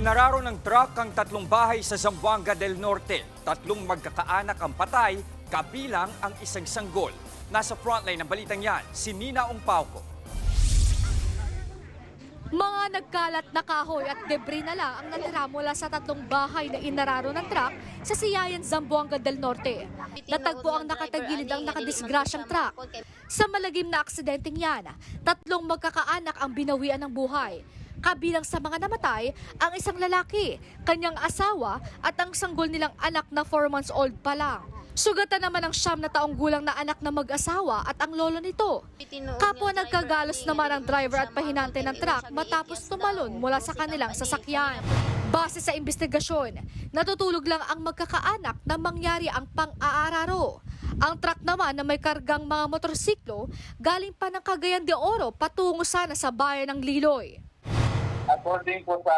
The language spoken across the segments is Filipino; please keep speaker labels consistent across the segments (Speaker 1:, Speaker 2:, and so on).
Speaker 1: Inararo ng truck ang tatlong bahay sa Zamboanga del Norte. Tatlong magkakaanak ang patay, kabilang ang isang sanggol. Nasa frontline ng balitang yan, si Nina Ongpauco.
Speaker 2: Mga nagkalat na kahoy at debris na lang ang natira mula sa tatlong bahay na inararo ng truck sa Siyayan, Zamboanga del Norte. Natagpo ang nakatagilid ang nakadisgrasyang truck. Sa malagim na aksidenteng yan, tatlong magkakaanak ang binawian ng buhay. Kabilang sa mga namatay, ang isang lalaki, kanyang asawa at ang sanggol nilang anak na 4 months old pa lang. Sugatan naman ang siyam na taong gulang na anak na mag-asawa at ang lolo nito. Kapwa nagkagalos naman ang driver at pahinante ng truck matapos tumalon mula sa kanilang sasakyan. Base sa investigasyon, natutulog lang ang magkakaanak na mangyari ang pang-aararo. Ang truck naman na may kargang mga motorsiklo galing pa ng Cagayan de Oro patungo sana sa bayan ng Liloy.
Speaker 3: According po sa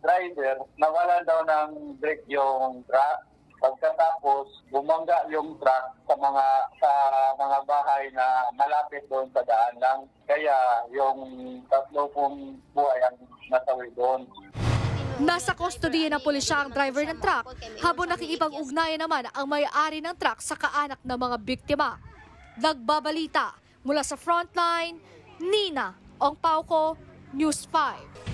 Speaker 3: driver, nawalan daw ng brake yung truck. Pagkatapos, bumangga yung truck sa mga sa mga bahay na malapit doon sa daan lang. Kaya yung tatlo pong buhay ang nasawi doon.
Speaker 2: Nasa kustodiya ng pulisya ang driver ng truck habang nakikipag-ugnayan naman ang may-ari ng truck sa kaanak ng mga biktima. Nagbabalita mula sa frontline, Nina Ongpauco, News 5.